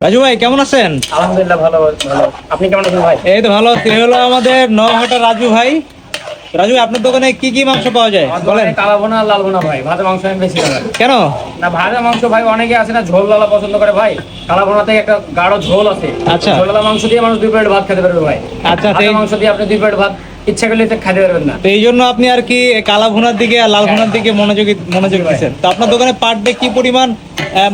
রাজু ভাই কেমন আছেন? আলহামদুলিল্লাহ ভালো ভালো। আপনি কেমন আছেন ভাই? এই তো ভালো আছি হলো আমাদের নহাটা রাজু ভাই। রাজু ভাই আপনার দোকানে কি কি মাংস পাওয়া যায়? বলেন। কালা বোনা আর লাল বোনা ভাই ভাজা মাংস আমি বেশি খাই। কেন? না ভাজা মাংস ভাই অনেকে আছে না ঝোল লালা পছন্দ করে ভাই। কালা বোনাতে একটা গাঢ় ঝোল আছে। আচ্ছা। ঝোল লালা মাংস দিয়ে মানুষ দুই প্লেট ভাত খেতে পারবে ভাই। আচ্ছা, সেই- মাংস দিয়ে আপনি দুই প্লেট ভাত ইচ্ছা করলে তো খেতে পারবেন না। তো এই জন্য আপনি আর কি কালা ভুনার দিকে আর লাল ভুনার দিকে মনোযোগী মনোযোগ দিচ্ছেন। তো আপনার দোকানে পার ডে কি পরিমাণ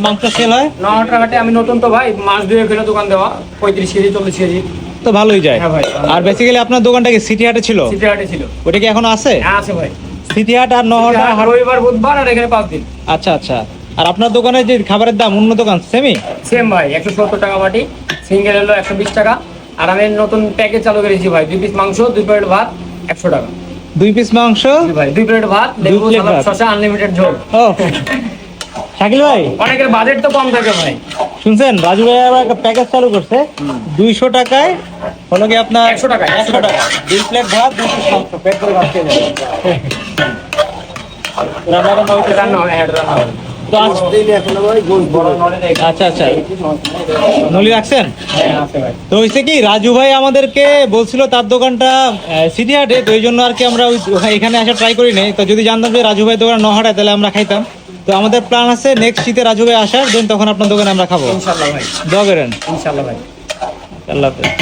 মাংস সেল হয়? নটা ঘাটে আমি নতুন তো ভাই মাস দুই কিলো দোকান দেওয়া পঁয়ত্রিশ কেজি চল্লিশ কেজি। তো ভালোই যায়। হ্যাঁ ভাই। আর বেসিক্যালি আপনার দোকানটা কি সিটি হাটে ছিল? সিটি হাটে ছিল। ওটা কি এখনও আছে? হ্যাঁ আছে ভাই। সিটি হাট আর নহটা হাট রবিবার বুধবার আর এখানে পাঁচ দিন। আচ্ছা আচ্ছা। আর আপনার দোকানে যে খাবারের দাম অন্য দোকান সেমি সেম ভাই একশো সত্তর টাকা বাটি। সিঙ্গেল হলো একশো বিশ টাকা। আর আমি নতুন প্যাকেজ চালু করেছি ভাই। দুই পিস মাংস দুই প্লেট ভাত একশো টাকা। দুই পিস মাংস? ভাই দুই প্লেট ভাত লেবু সালাদ শসা আনলিমিটেড ঝোল। শাকিল ভাই? অনেকের বাজেট তো কম থাকে ভাই। শুনছেন রাজু ভাই আবার একটা প্যাকেজ চালু করছে। দুইশো টাকায় হলো কি আপনার 100 টাকা, একশো টাকা। দুই প্লেট ভাত দুই পিস মাংস। পেট করে ভাত খেয়ে। রান্না বান্না হইতে রান্না হয় হ্যাঁ রান্না আচ্ছা আচ্ছা। নলি রাখছেন? ভাই তো হয়েছে কি রাজু ভাই আমাদেরকে বলছিল তার দোকানটা সিটি হাটে তো এই জন্য আর কি আমরা এখানে আসা ট্রাই করি নাই। তো যদি জানতাম যে রাজু ভাই দোকান তাহলে আমরা খাইতাম। তো আমাদের প্ল্যান আছে নেক্সট শীতে রাজু ভাই আসার দেন তখন আপনার দোকানে আমরা খাব। ইনশাল্লাহ ভাই। দোয়া করেন। ইনশাল্লাহ ভাই। আল্লাহ হাফেজ।